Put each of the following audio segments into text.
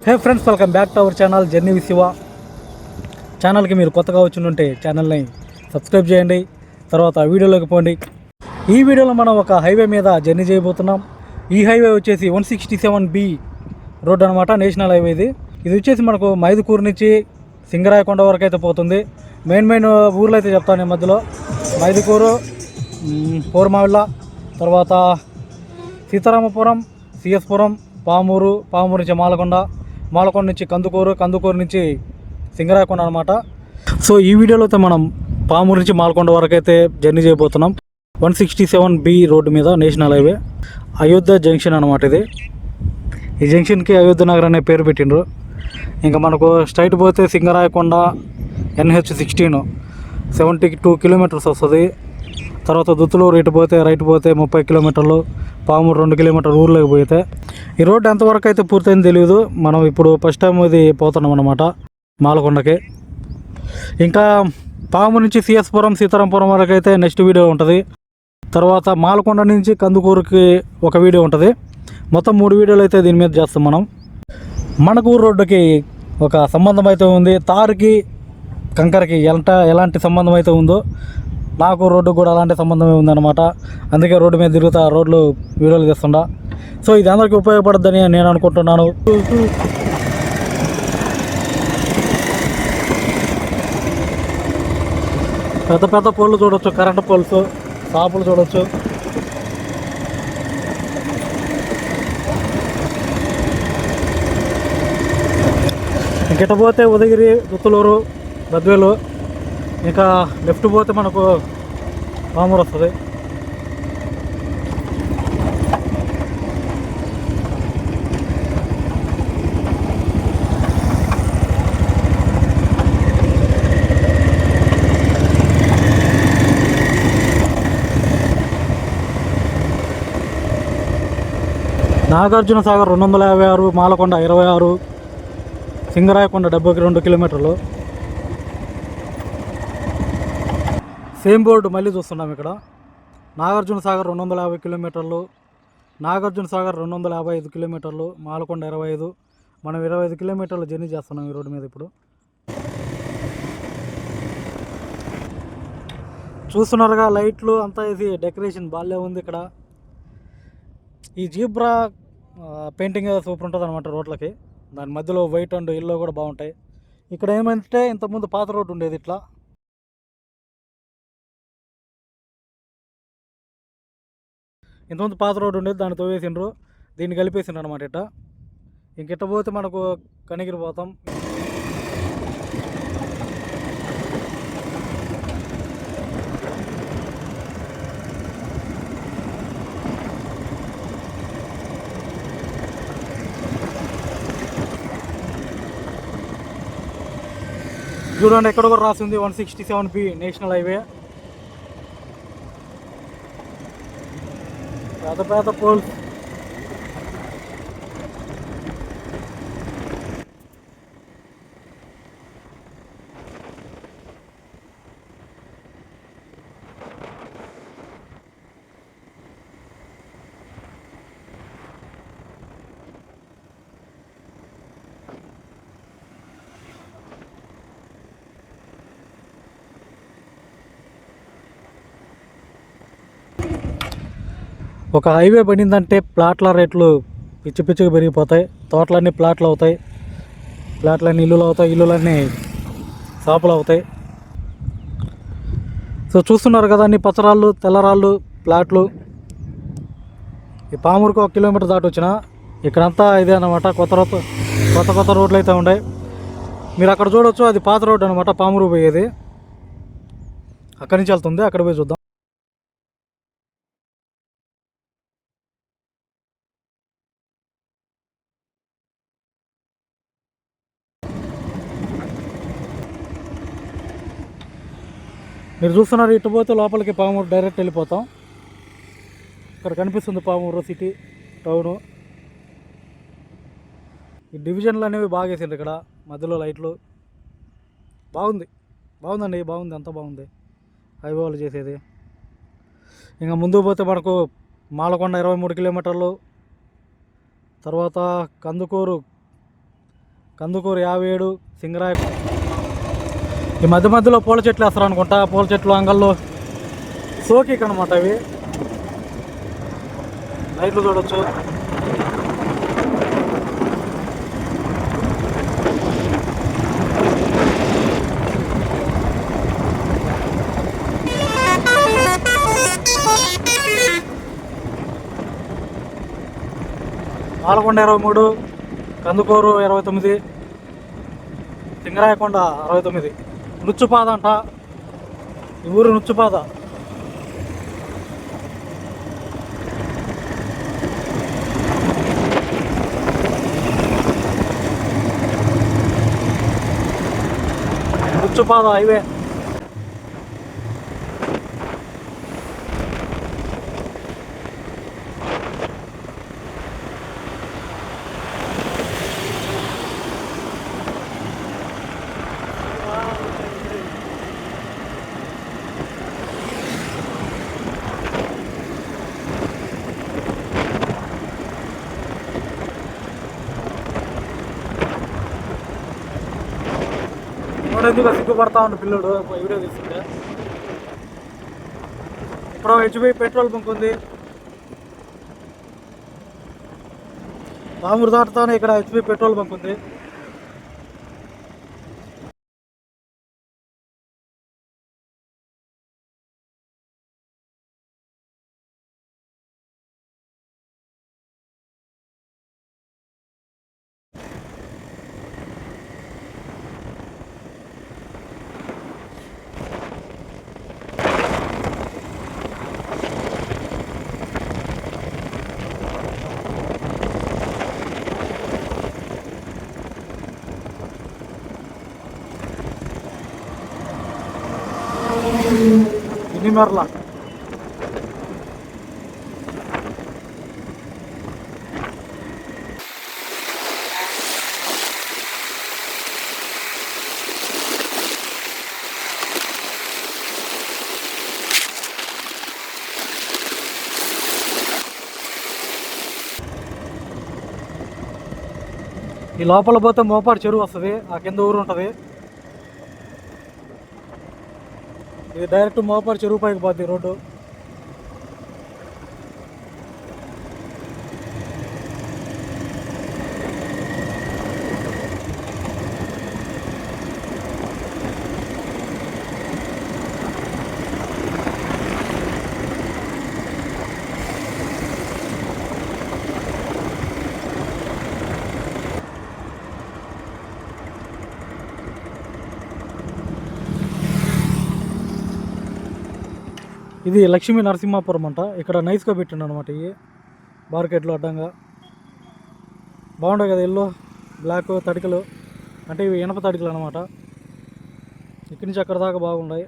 Hey friends welcome back to our channel journey with Shiva. ఛానల్కి మీరు కొత్తగా వచ్చిండుంటే ఛానల్ని సబ్స్క్రైబ్ చేయండి తర్వాత వీడియోలోకి పోండి. ఈ వీడియోలో మనం ఒక హైవే మీద జర్నీ చేయబోతున్నాం. ఈ హైవే వచ్చేసి one sixty seven B road అనమాట నేషనల్ హైవే ఇది. ఇది వచ్చేసి మనకు మైదుకూరు నుంచి సింగరాయకొండ వరకు అయితే పోతుంది. మెయిన్ మెయిన్ ఊర్లు అయితే చెప్తాను ఈ మధ్యలో. మైదుకూరు మ్, పోరుమావిళ్ళ తర్వాత సీతారామపురం సిఎస్పురం పామూరు పామూరు నుంచి మాలకొండ మాలకొండ నుంచి కందుకూరు కందుకూరు నుంచి సింగరాకొండ అనమాట సో ఈ వీడియోలో అయితే మనం పామూరు నుంచి మాలకొండ వరకు అయితే జర్నీ చేయబోతున్నాం. One sixty seven B road మీద నేషనల్ హైవే అయోధ్య జంక్షన్ అనమాట ఇది. ఈ జంక్షన్కి అయోధ్య నగర్ అనే పేరు పెట్టిండ్రు. ఇంకా మనకు స్ట్రైట్ పోతే Singarayakonda NH sixteen seventy two kilometres వస్తుంది. తర్వాత దుత్తులూరు ఇటు పోతే రైట్ పోతే ముప్పై కిలోమీటర్లు పాము రెండు కిలోమీటర్లు ఊర్లోకి పోతే ఈ రోడ్డు ఎంతవరకు అయితే పూర్తయింది తెలియదు మనం ఇప్పుడు ఫస్ట్ టైం ఇది పోతున్నాం అనమాట మాలకొండకి. ఇంకా పాము నుంచి సిఎస్పురం సీతారాంపురం వరకు అయితే నెక్స్ట్ వీడియో ఉంటుంది. తర్వాత మాలకొండ నుంచి కందుకూరుకి ఒక వీడియో ఉంటుంది. మొత్తం మూడు వీడియోలు అయితే దీని మీద చేస్తాం మనం. మనకు రోడ్డుకి ఒక సంబంధం అయితే ఉంది. తారుకి కంకరకి ఎంత ఎలాంటి సంబంధం అయితే ఉందో నాకు రోడ్డు కూడా అలాంటి సంబంధమే ఉందన్నమాట. అందుకే రోడ్డు మీద తిరుగుతా రోడ్లు వీడియోలు తీస్తుండా. సో ఇది అందరికీ ఉపయోగపడద్దని నేను అనుకుంటున్నాను. పెద్ద పెద్ద పోల్లు చూడొచ్చు కరెంటు పోల్స్ షాపులు చూడొచ్చు. ఇంకెట పోతే ఉదయగిరి దుత్తులూరు బద్వేలు ఇంకా లెఫ్ట్ పోతే మనకు పామూరు వస్తుంది. నాగార్జున సాగర్ రెండు వందల యాభై ఆరు మాలకొండ ఇరవై ఆరు సింగరాయకొండ డెబ్బై రెండు కిలోమీటర్లు. సేమ్ బోర్డు మళ్ళీ చూస్తున్నాం ఇక్కడ. నాగార్జున సాగర్ రెండు వందల యాభై కిలోమీటర్లు నాగార్జున సాగర్ రెండు వందల యాభై ఐదు కిలోమీటర్లు మాలకొండ ఇరవై ఐదు మనం ఇరవై ఐదు కిలోమీటర్లు జర్నీ చేస్తున్నాం ఈ రోడ్డు మీద ఇప్పుడు. చూస్తున్నారుగా లైట్లు అంతా ఇది డెకరేషన్ బాగాలే ఉంది ఇక్కడ. ఈ జీబ్రా పెయింటింగ్ సూపర్ ఉంటుంది అనమాట రోడ్లకి. దాని మధ్యలో వైట్ అండ్ ఎల్లో కూడా బాగుంటాయి. ఇక్కడ ఏమంటే ఇంతకుముందు పాత రోడ్డు ఉండేది ఇట్లా. ఇంతకుముందు పాత రోడ్డు ఉండేది దాన్ని తోవేసిండ్రు దీన్ని కలిపేసిండ్రు అనమాట ఇట్ట. ఇంకిట్ట పోతే మనకు కనిగిరి పోతాం. చూడండి ఎక్కడ కూడా రాసింది one sixty seven P national highway. పెద్ద పెద్ద పోల్స్ ఒక హైవే పడిందంటే ప్లాట్ల రేట్లు పిచ్చి పిచ్చిగా పెరిగిపోతాయి. తోటలన్నీ ప్లాట్లు అవుతాయి. ప్లాట్లన్నీ ఇల్లులు అవుతాయి. ఇల్లులన్నీ షాపులు అవుతాయి. సో చూస్తున్నారు కదా అన్ని పచ్చరాళ్ళు తెల్లరాళ్ళు ప్లాట్లు. ఈ పామూరుకు ఒక కిలోమీటర్ దాటి వచ్చిన ఇక్కడంతా ఇదే అనమాట కొత్త కొత్త కొత్త కొత్త రోడ్లు అయితే ఉన్నాయి మీరు అక్కడ చూడొచ్చు అది పాత రోడ్డు అనమాట పామూరు పోయేది. అక్కడి నుంచి వెళ్తుంది. అక్కడ పోయి చూద్దాం. మీరు చూస్తున్నారు ఇటు పోతే లోపలికి పామూరు డైరెక్ట్ వెళ్ళిపోతాం. ఇక్కడ కనిపిస్తుంది పామూరు సిటీ టౌను ఈ డివిజన్లు అనేవి బాగా వేసిండ్రు ఇక్కడ మధ్యలో లైట్లు. బాగుంది. బాగుందండి బాగుంది అంతా బాగుంది. హైవేలు చేసేది. ఇంకా ముందుకు పోతే మనకు మాలకొండ ఇరవై మూడు కిలోమీటర్లు. తర్వాత కందుకూరు కందుకూరు యాభై ఏడు సింగరాయ ఈ మధ్య మధ్యలో పూల చెట్లు వేస్తారు అనుకుంటా. పూల చెట్లు అంగల్లో సోకిక్ అనమాట అవి. లైట్లు చూడొచ్చు. పాలకొండ ఇరవై మూడు కందుకూరు ఇరవై తొమ్మిది సింగరాయకొండ అరవై తొమ్మిది. నుచ్చుపాద అంట ఈ ఊరు నుచ్చుపాద నుచ్చుపాద హైవే చూడేందుకు సిగ్గుపడతా ఉన్న పిల్లడు వీడియో తీసుకుంటే. ఇక్కడ హెచ్బి పెట్రోల్ బంక్ ఉంది. మామూలు దాటుతానే ఇక్కడ హెచ్బి పెట్రోల్ బంక్ ఉంది. ఇన్ని ఈ లోపల పోతే మోపాడు చెరువు వస్తుంది. ఆ కింద ఊరు ఉంటుంది. ఇది డైరెక్ట్ మోపాడు చెరువు పైకి పోద్ది రోడ్డు ఇది లక్ష్మీ నరసింహాపురం అంట. ఇక్కడ నైస్గా పెట్టిండు అనమాట ఇవి మార్కెట్లో అడ్డంగా. బాగుంటాయి కదా ఎల్లో బ్లాక్ తడికలు. అంటే ఇవి ఇనప తడికలు అనమాట ఇక్కడి నుంచి అక్కడ దాకా బాగున్నాయి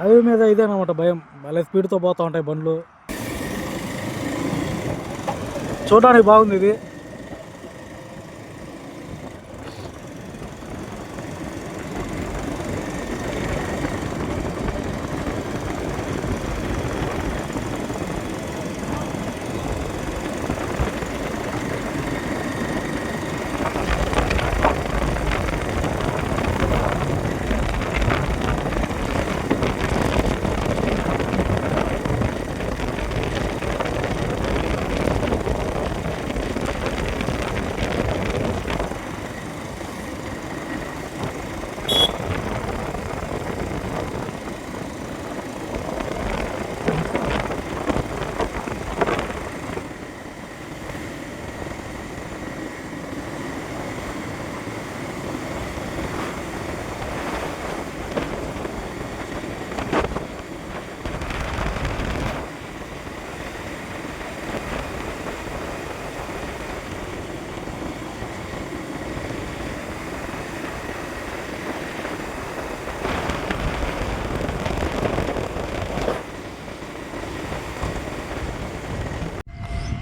హైవే మీద ఇదేనమాట భయం. భలే స్పీడ్తో పోతూ ఉంటాయి బండ్లు. చూడడానికి బాగుంది ఇది.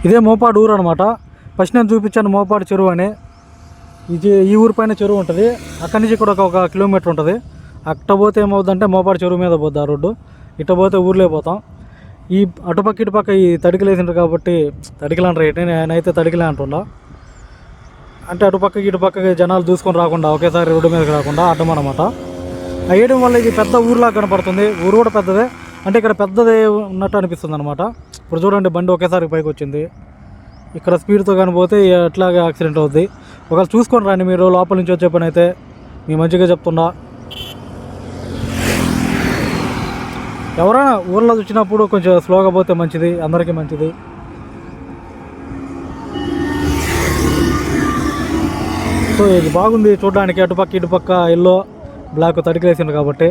ఇదే మోపాడు ఊరు అనమాట ఫస్ట్ నేను చూపించాను మోపాడు చెరువు అని. ఇది ఈ ఊరు పైన చెరువు ఉంటుంది. అక్కడి నుంచి ఇక్కడ ఒక ఒక కిలోమీటర్ ఉంటుంది. అట్ట పోతే ఏమవుతుందంటే మోపాడు చెరువు మీద పోద్ది ఆ రోడ్డు. ఇట్ట పోతే ఊర్లో పోతాం. ఈ అటుపక్క ఇటుపక్క ఈ తడికలు వేసిండ్రు కాబట్టి తడికలు అంటారు ఏంటి నేనైతే తడికలే అంటున్నా. అంటే అటుపక్కకి ఇటుపక్కకి జనాలు దూసుకొని రాకుండా ఒకేసారి రోడ్డు మీదకి రాకుండా అడ్డం అనమాట వేయడం వల్ల ఇది పెద్ద ఊర్లా కనపడుతుంది. ఊరు కూడా పెద్దదే. అంటే ఇక్కడ పెద్దదే ఉన్నట్టు అనిపిస్తుంది అనమాట ఇప్పుడు చూడండి బండి ఒకేసారి పైకి వచ్చింది. ఇక్కడ స్పీడ్తో కానిపోతే ఎట్లాగే యాక్సిడెంట్ అవుద్ది. ఒకవేళ చూసుకొని రండి మీరు లోపల నుంచి వచ్చే పని అయితే. మీ మంచిగా చెప్తున్నా. ఎవరైనా ఊర్లో వచ్చినప్పుడు కొంచెం స్లోగా పోతే మంచిది అందరికీ మంచిది. సో ఇది బాగుంది చూడడానికి. అటుపక్క ఇటుపక్క ఎల్లో బ్లాక్ తడికలేసింది కాబట్టి.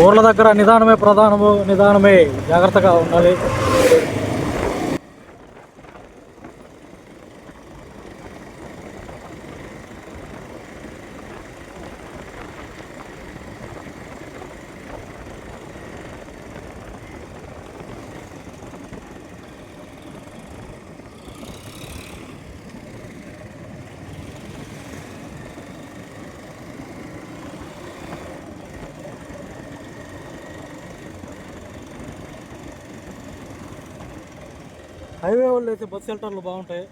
ఊర్ల దగ్గర నిదానమే ప్రధానము నిదానమే. జాగ్రత్తగా ఉండాలి హైవే వాళ్ళు అయితే బస్ షెల్టర్లు బాగుంటాయి.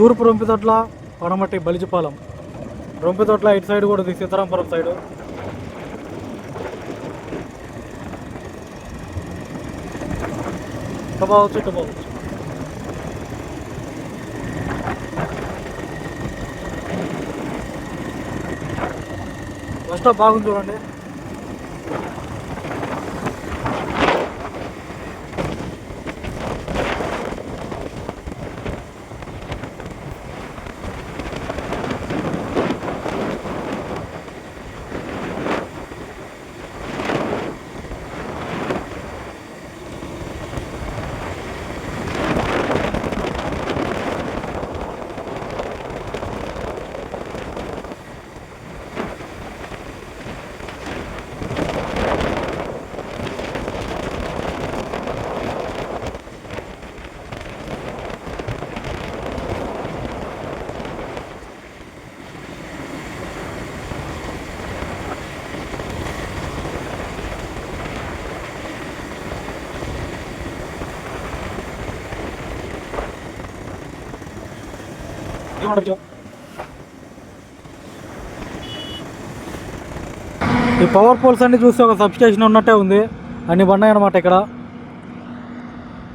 తూర్పు రొంపితోట్ల పడమటి బలిజిపాలెం. రొంపితోట్ల ఇటు సైడ్ కూడా ఇది సీతారాంపురం సైడు. ఇటు పోవచ్చు ఇటు పోవచ్చు బస్ స్టాప్ బాగుంది చూడండి. ఈ పవర్ పోల్స్ అన్ని చూస్తే ఒక సబ్స్టేషన్ ఉన్నట్టే ఉంది. అన్ని బండాయి అనమాట ఇక్కడ.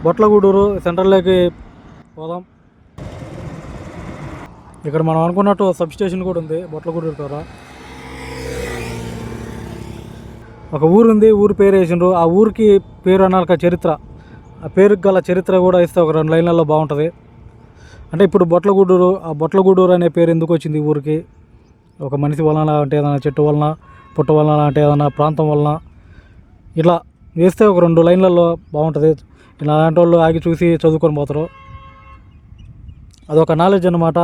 బొట్లగూడూరు సెంట్రల్లోకి పోదాం. ఇక్కడ మనం అనుకున్నట్టు సబ్స్టేషన్ కూడా ఉంది బొట్లగూడూరు ద్వారా. ఒక ఊరు ఉంది ఊరు పేరు వేసిండ్రు. ఆ ఊరికి పేరు అన్నాక చరిత్ర. ఆ పేరుకి గల చరిత్ర కూడా ఇస్తే ఒక రెండు లైన్లలో బాగుంటుంది. అంటే ఇప్పుడు బొట్లగూడూరు ఆ బొట్లగూడూరు అనే పేరు ఎందుకు వచ్చింది ఊరికి? ఒక మనిషి వలన అంటే ఏదైనా చెట్టు వలన పుట్ట వలన అంటే ఏదైనా ప్రాంతం వలన? ఇట్లా వేస్తే ఒక రెండు లైన్లలో బాగుంటుంది. ఇలా అలాంటి వాళ్ళు ఆగి చూసి చదువుకొని పోతారు. అదొక నాలెడ్జ్ అనమాట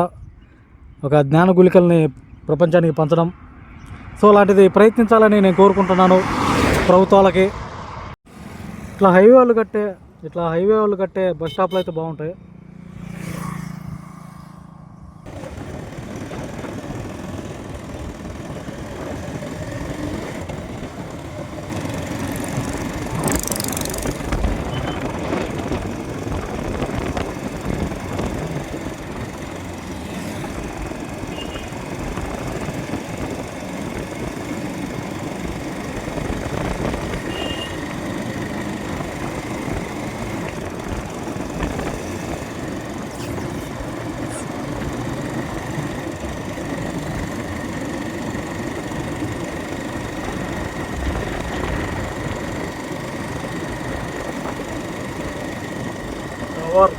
ఒక జ్ఞాన గుళికల్ని ప్రపంచానికి పంచడం. సో అలాంటిది ప్రయత్నించాలని నేను కోరుకుంటున్నాను ప్రభుత్వాలకి. ఇట్లా హైవే వాళ్ళు కట్టే ఇట్లా హైవే వాళ్ళు కట్టే బస్ స్టాప్లు అయితే బాగుంటాయి. or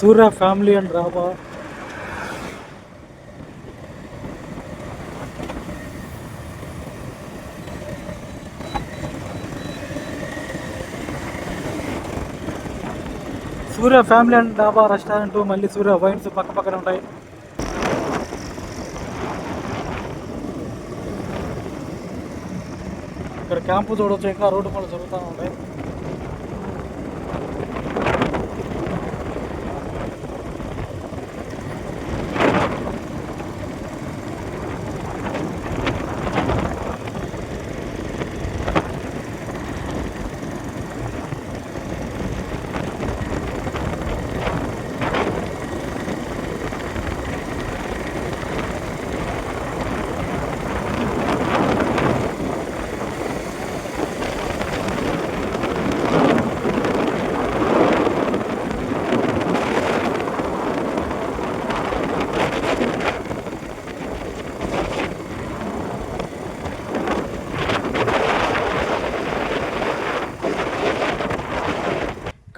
Sura family and Rava. Surya family and dhaba restaurant మళ్ళీ సూర్య వైన్స్ పక్క పక్కన ఉంటాయి. ఇక్కడ క్యాంపు చూడవచ్చు ఇంకా రోడ్డు పనులు జరుగుతూ ఉంటాయి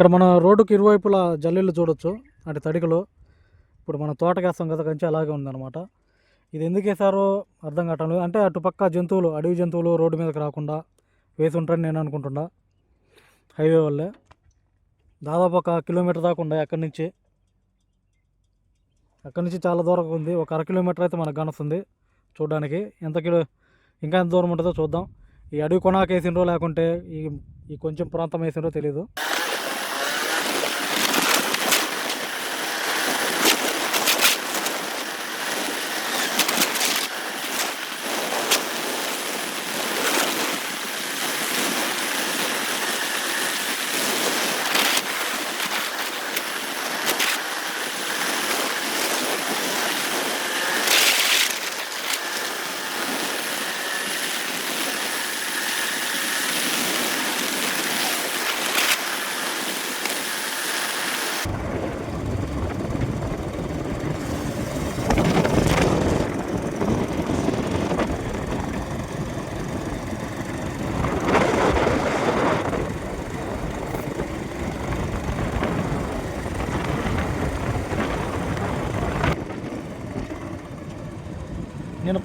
ఇక్కడ మన రోడ్డుకి ఇరువైపులా జల్లీలు చూడొచ్చు అంటే తడికలు. ఇప్పుడు మన తోటకేస్తాం కదా కంచి అలాగే ఉందన్నమాట. ఇది ఎందుకు వేసారో అర్థం కావటం లేదు. అంటే అటుపక్క జంతువులు అడవి జంతువులు రోడ్డు మీదకి రాకుండా వేసి ఉంటారని నేను అనుకుంటున్నా. హైవే వల్లే. దాదాపు ఒక కిలోమీటర్ దాకా ఉండే అక్కడి నుంచి. అక్కడి నుంచి చాలా దూరం ఉంది. ఒక అర కిలోమీటర్ అయితే మనకు కనుస్తుంది చూడడానికి. ఎంత కిలో ఇంకా ఎంత దూరం ఉంటుందో చూద్దాం. ఈ అడవి కొనాక వేసిండ్రో లేకుంటే ఈ ఈ కొంచెం ప్రాంతం వేసిండ్రో తెలియదు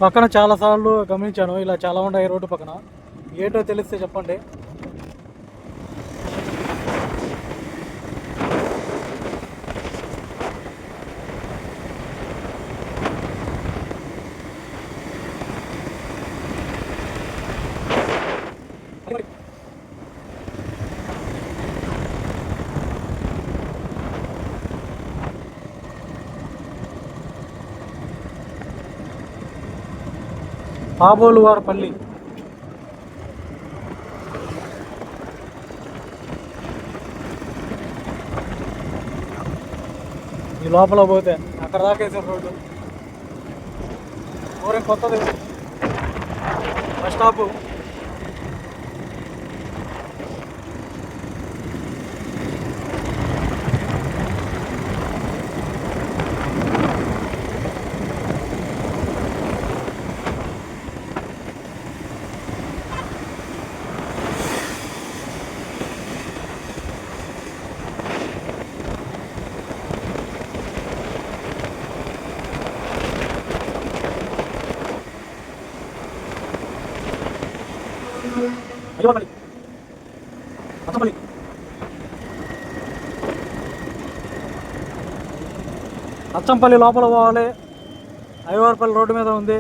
పక్కన చాలా సార్లు గమనించాను ఇలా చాలా ఉన్నాయి రోడ్డు పక్కన. ఏంటో తెలిస్తే చెప్పండి. పాబోలువారపల్లి పల్లి. ఈ లోపల పోతే అక్కడ దాకా వేసారు రోడ్డు. ఊరే కొత్తది. బస్ స్టాపు అయ్యవాపల్లి అచ్చపల్లి అచ్చంపల్లి లోపల పోవాలి. ఐవర్పల్లి రోడ్డు మీద ఉంది.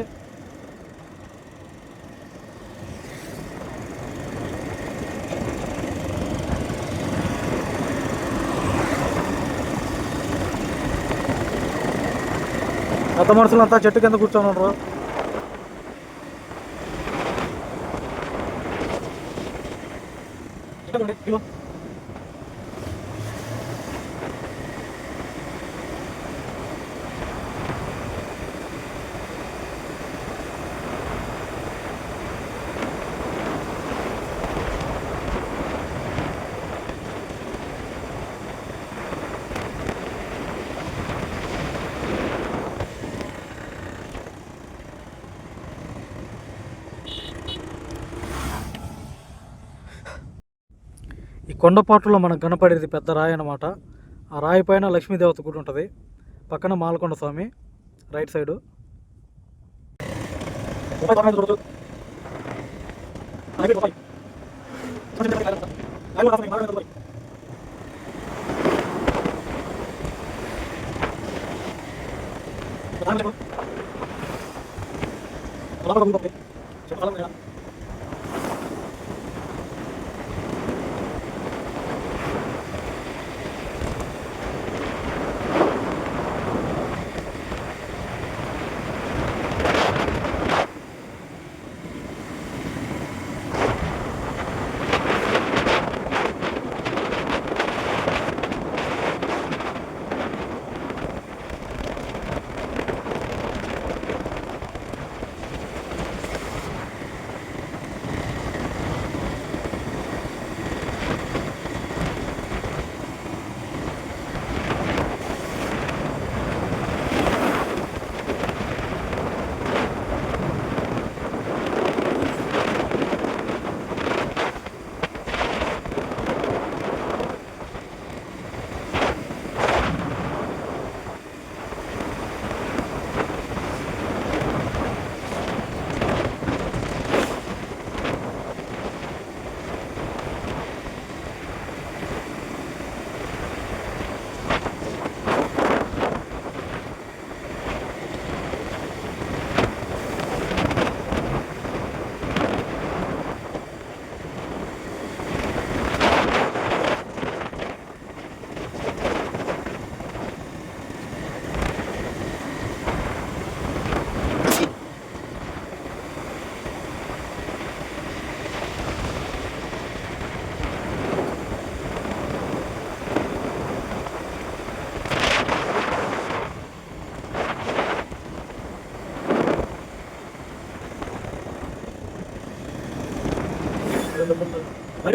పెద్ద మనుషులంతా చెట్టు కింద కూర్చొని ఉన్నారు ఈ కొండపాటులో మనకు కనపడేది పెద్ద రాయి అన్నమాట. ఆ రాయి పైన లక్ష్మీదేవత గుడి ఉంటుంది. పక్కన మాలకొండ స్వామి రైట్ సైడు.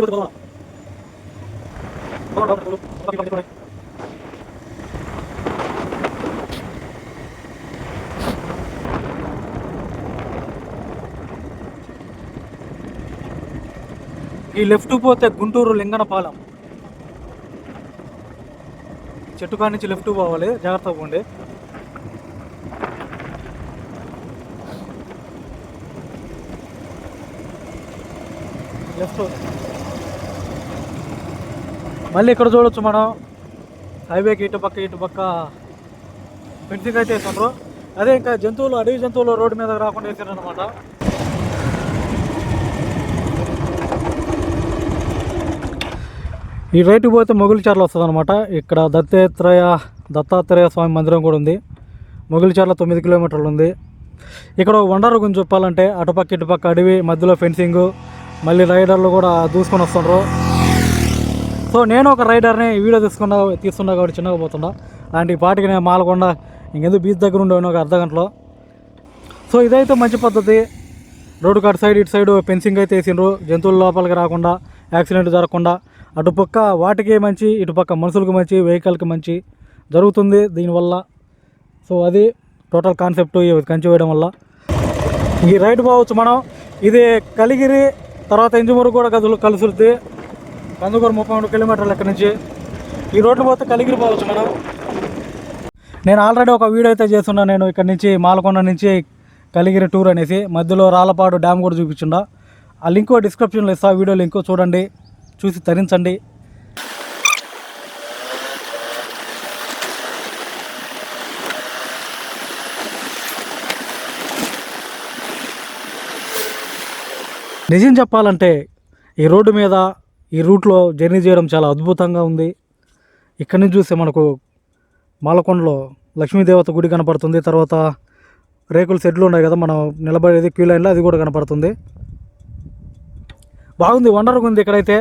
ఈ లెఫ్ట్ పోతే గుంటూరు లింగనపాలెం. చెట్టు కాడి నుంచి లెఫ్ట్ పోవాలి. జాగ్రత్తగా పోండి లెఫ్ట్ మళ్ళీ ఇక్కడ చూడొచ్చు మనం. హైవేకి ఇటు పక్క ఇటు పక్క. ఫెన్సింగ్ అయితే వేసారు అదే ఇంకా జంతువులు అడవి జంతువులు రోడ్డు మీద రాకుండా వేసారు అనమాట ఈ రైట్ పోతే మొగులిచర్ల వస్తుంది అనమాట ఇక్కడ దత్తాత్రేయ దత్తాత్రేయ స్వామి మందిరం కూడా ఉంది. మొగులిచర్ల తొమ్మిది కిలోమీటర్లు ఉంది. ఇక్కడ వండర్ గురించి చెప్పాలంటే అటుపక్క ఇటుపక్క అడవి మధ్యలో ఫెన్సింగ్ మళ్ళీ రైడర్లు కూడా దూసుకొని వస్తుండ్రు. సో నేను ఒక రైడర్ని వీడియో వీడియో తీసుకున్నా కాబట్టి చిన్నగా పోతుండా అలాంటి పాటికి నేను మాలకొండ ఇంకెందుకు బీచ్ దగ్గర ఉండేవాను ఒక అర్ధ గంటలో. సో ఇదైతే మంచి పద్ధతి. రోడ్డు కట్ సైడ్ ఇటు సైడ్ ఫెన్సింగ్ అయితే వేసిండ్రు. జంతువుల లోపలికి రాకుండా యాక్సిడెంట్ జరగకుండా. అటుపక్క వాటికి మంచి ఇటుపక్క మనుషులకు మంచి వెహికల్కి మంచి జరుగుతుంది దీనివల్ల. సో అది టోటల్ కాన్సెప్ట్ కంచి వేయడం వల్ల. ఈ రైడ్ పోవచ్చు మనం. ఇది కలిగిరి తర్వాత ఇంజమూరు కూడా కదులు కలుసుద్ది కందుకూరు ముప్పై మూడు కిలోమీటర్లు ఇక్కడ నుంచి ఈ రోడ్లు పోతే కలిగిరిపోవచ్చు మనం నేను ఆల్రెడీ ఒక వీడియో అయితే చేస్తున్నా. నేను ఇక్కడ నుంచి మాలకొండ నుంచి కలిగిరి టూర్ అనేసి మధ్యలో రాళ్ళపాడు డ్యామ్ కూడా చూపించుండా. ఆ లింక్ డిస్క్రిప్షన్లో ఇస్తా. వీడియో లింక్ చూడండి. చూసి తరించండి. నిజం చెప్పాలంటే ఈ రోడ్డు మీద ఈ రూట్లో జర్నీ చేయడం చాలా అద్భుతంగా ఉంది. ఇక్కడి నుంచి చూస్తే మనకు మాలకొండలో లక్ష్మీదేవత గుడి కనపడుతుంది. తర్వాత రేకుల సెట్లు ఉన్నాయి కదా మనం నిలబడేది క్యూ లైన్లో అది కూడా కనపడుతుంది. బాగుంది వండర్గా ఉంది ఇక్కడైతే.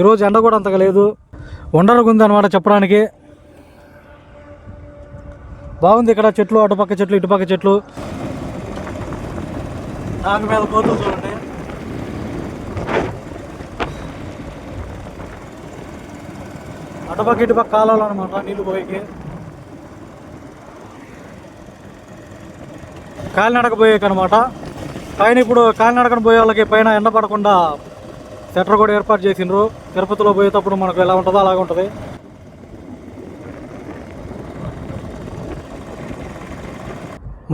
ఈరోజు ఎండ కూడా అంతగా లేదు. వండర్గా ఉంది అనమాట చెప్పడానికి. బాగుంది ఇక్కడ చెట్లు అటుపక్క చెట్లు ఇటుపక్క చెట్లు. దాని మీద కోతులు చూడండి. అటుపక్క ఇటుపక్క కాలాలు అనమాట నీళ్ళు పోయికి. కాలినడక పోయేకి అనమాట పైన ఇప్పుడు కాలినడకన పోయే వాళ్ళకి పైన ఎండ పడకుండా సెటర్ కూడా ఏర్పాటు చేసిండ్రు. తిరుపతిలో పోయేటప్పుడు మనకు ఎలా ఉంటుందో అలాగే ఉంటుంది.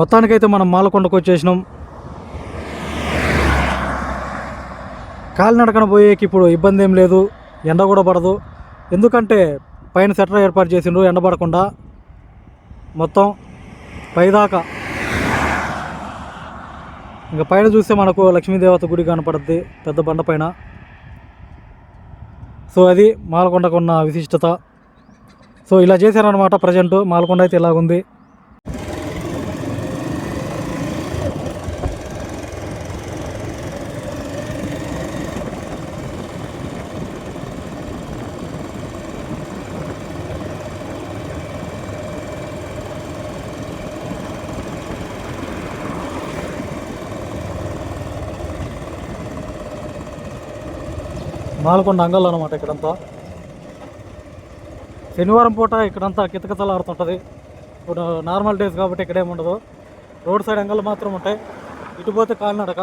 మొత్తానికైతే మనం మాలకొండకు వచ్చేసినాం. కాలినడకన పోయేకి ఇప్పుడు ఇబ్బంది ఏం లేదు. ఎండ కూడా పడదు. ఎందుకంటే పైన సెటర్ ఏర్పాటు చేసిండ్రు ఎండబడకుండా మొత్తం పైదాకా. ఇంకా పైన చూస్తే మనకు లక్ష్మీదేవత గుడి కనపడుద్ది పెద్ద బండ పైన. సో అది మాలకొండకు ఉన్న విశిష్టత. సో ఇలా చేశారనమాట ప్రజెంట్. మాలకొండ అయితే ఇలాగుంది. నాలుగొండ అంగళ్ళు అనమాట ఇక్కడంతా. శనివారం పూట ఇక్కడంతా కితకితలాడుతుంటుంది. ఇప్పుడు నార్మల్ డేస్ కాబట్టి ఇక్కడేముండదు. ఉండదు రోడ్ సైడ్ అంగళ్ళు మాత్రం ఉంటాయి. ఇటు పోతే కాలినడక.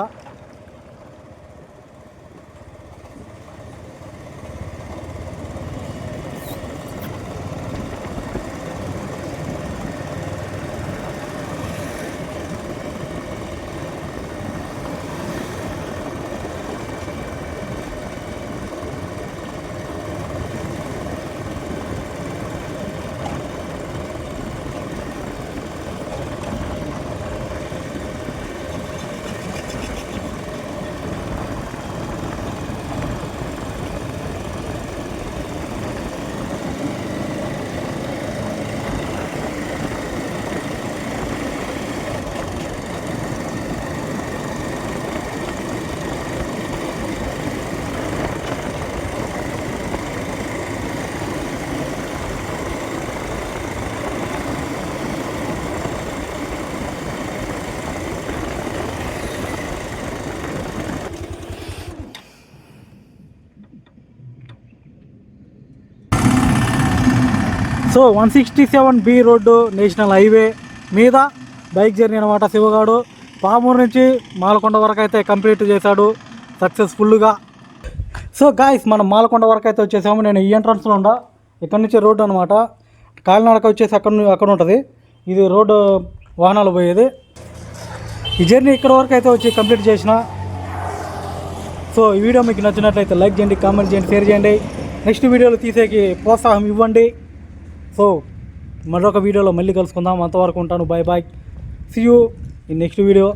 So one sixty seven B road national highway మీద బైక్ జర్నీ అనమాట శివగాడు. పామూరు నుంచి మాలకొండ వరకు అయితే కంప్లీట్ చేశాడు. సక్సెస్ఫుల్గా. సో గాయస్ మనం మాలకొండ వరకు అయితే వచ్చేసాము. నేను ఈ ఎంట్రన్స్లో ఉండా. ఇక్కడ నుంచి రోడ్డు అనమాట కాలినడక వచ్చేసి అక్కడ అక్కడ ఉంటుంది. ఇది రోడ్డు వాహనాలు పోయేది. ఈ జర్నీ ఇక్కడ వరకు అయితే వచ్చి కంప్లీట్ చేసిన. సో ఈ వీడియో మీకు నచ్చినట్లయితే లైక్ చేయండి కామెంట్ చేయండి షేర్ చేయండి. నెక్స్ట్ వీడియోలో తీసేకి ప్రోత్సాహం ఇవ్వండి. సో మరొక వీడియోలో మళ్ళీ కలుసుకుందాం. అంతవరకు ఉంటాను. Bye bye see you in next video